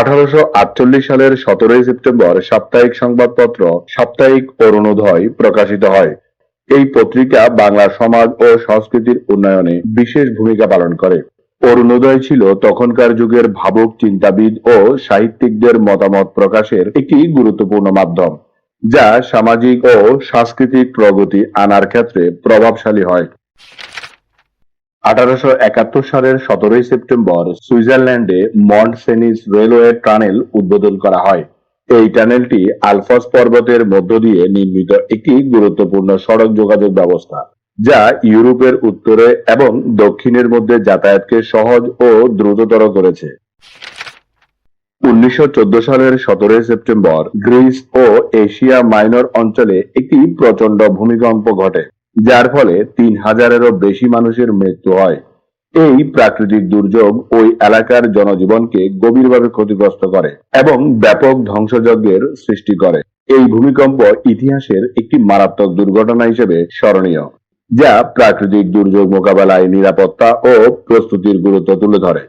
আঠারোশো আটচল্লিশ সালের সতেরোই সেপ্টেম্বর সাপ্তাহিক সংবাদপত্র সাপ্তাহিক অরুণোদয় প্রকাশিত হয়। এই পত্রিকা বাংলা সমাজ ও সংস্কৃতির উন্নয়নে বিশেষ ভূমিকা পালন করে। অরুণোদয় ছিল তখনকার যুগের ভাবুক চিন্তাবিদ ও সাহিত্যিকদের মতামত প্রকাশের একটি গুরুত্বপূর্ণ মাধ্যম, যা সামাজিক ও সাংস্কৃতিক প্রগতি আনার ক্ষেত্রে প্রভাবশালী হয়। আঠারোশো একাত্তর সালের সতেরোই সেপ্টেম্বর সুইজারল্যান্ডে মন্ট সেনিস রেলওয়ে টানেল উদ্বোধন করা হয়। এই টানেলটি আলফাস পর্বতের মধ্য দিয়ে নির্মিত একটি গুরুত্বপূর্ণ সড়ক যোগাযোগ ব্যবস্থা, যা ইউরোপের উত্তরে এবং দক্ষিণের মধ্যে যাতায়াতকে সহজ ও দ্রুততর করেছে। উনিশশো চোদ্দ সালের সতেরোই সেপ্টেম্বর গ্রিস ও এশিয়া মাইনর অঞ্চলে একটি প্রচণ্ড ভূমিকম্প ঘটে। যার ফলে তিন হাজারেরও বেশি মানুষের মৃত্যু হয়। এই প্রাকৃতিক দুর্যোগ ওই এলাকার জনজীবনকে গভীরভাবে ক্ষতিগ্রস্ত করে এবং ব্যাপক ধ্বংসযজ্ঞের সৃষ্টি করে। এই ভূমিকম্প ইতিহাসের একটি মারাত্মক দুর্ঘটনা হিসেবে স্মরণীয়, যা প্রাকৃতিক দুর্যোগ মোকাবেলায় নিরাপত্তা ও প্রস্তুতির গুরুত্ব তুলে ধরে।